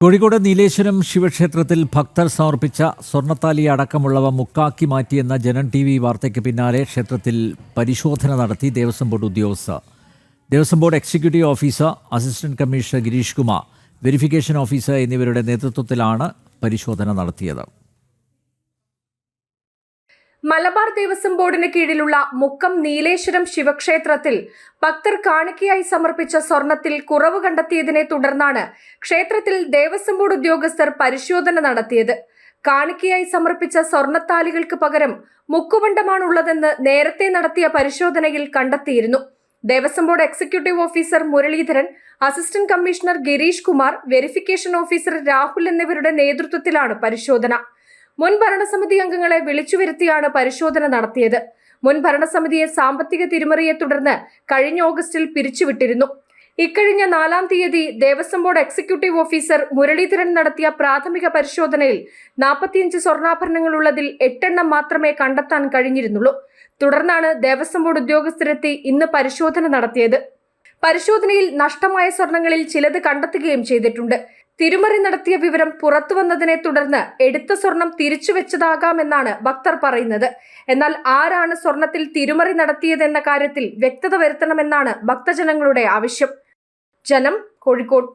കോഴിക്കോട് നീലേശ്വരം ശിവക്ഷേത്രത്തിൽ ഭക്തർ സമർപ്പിച്ച സ്വർണത്താലി അടക്കമുള്ളവ മുക്കാക്കി മാറ്റിയെന്ന ജനൻ ടി വി വാർത്തയ്ക്ക് പിന്നാലെ ക്ഷേത്രത്തിൽ പരിശോധന നടത്തി ദേവസ്വം ബോർഡ് ഉദ്യോഗസ്ഥർ. Devaswom board executive officer assistant commissioner Girish Kumar verification officer എന്നിവരുടെ നേതൃത്വത്തിലാണ് പരിശോധന നടത്തിയത്. മലബാർ ദേവസ്വം ബോർഡിന് കീഴിലുള്ള മുക്കം നീലേശ്വരം ശിവക്ഷേത്രത്തിൽ ഭക്തർ കാണിക്കയായി സമർപ്പിച്ച സ്വർണത്തിൽ കുറവ് കണ്ടെത്തിയതിനെ തുടർന്നാണ് ക്ഷേത്രത്തിൽ ദേവസ്വം ബോർഡ് ഉദ്യോഗസ്ഥർ പരിശോധന നടത്തിയത്. കാണിക്കയായി സമർപ്പിച്ച സ്വർണത്താലികൾക്ക് പകരം മുക്കുബണ്ടമാണുള്ളതെന്ന് നേരത്തെ നടത്തിയ പരിശോധനയിൽ കണ്ടെത്തിയിരുന്നു. Devaswom board executive officer Muraleedharan assistant commissioner Girish Kumar verification officer Rahul എന്നിവരുടെ നേതൃത്വത്തിലാണ് പരിശോധന. മുൻ ഭരണസമിതി അംഗങ്ങളെ വിളിച്ചു വരുത്തിയാണ് പരിശോധന നടത്തിയത്. മുൻ ഭരണസമിതിയെ സാമ്പത്തിക തിരിമറിയെ തുടർന്ന് കഴിഞ്ഞ ഓഗസ്റ്റിൽ പിരിച്ചുവിട്ടിരുന്നു. ഇക്കഴിഞ്ഞ നാലാം തീയതി Devaswom board executive officer Muraleedharan നടത്തിയ പ്രാഥമിക പരിശോധനയിൽ നാൽപ്പത്തിയഞ്ച് സ്വർണാഭരണങ്ങളുള്ളതിൽ എട്ടെണ്ണം മാത്രമേ കണ്ടെത്താൻ കഴിഞ്ഞിരുന്നുള്ളൂ. തുടർന്നാണ് ദേവസ്വം ബോർഡ് ഉദ്യോഗസ്ഥരെത്തി ഇന്ന് പരിശോധന നടത്തിയത്. പരിശോധനയിൽ നഷ്ടമായ സ്വർണങ്ങളിൽ ചിലത് കണ്ടെത്തുകയും ചെയ്തിട്ടുണ്ട്. തിരുമറി നടത്തിയ വിവരം പുറത്തുവന്നതിനെ തുടർന്ന് എടുത്ത സ്വർണം തിരിച്ചുവെച്ചതാകാമെന്നാണ് ഭക്തർ പറയുന്നത്. എന്നാൽ ആരാണ് സ്വർണത്തിൽ തിരുമറി നടത്തിയതെന്ന കാര്യത്തിൽ വ്യക്തത വരുത്തണമെന്നാണ് ഭക്തജനങ്ങളുടെ ആവശ്യം. ജനം കോഴിക്കോട്.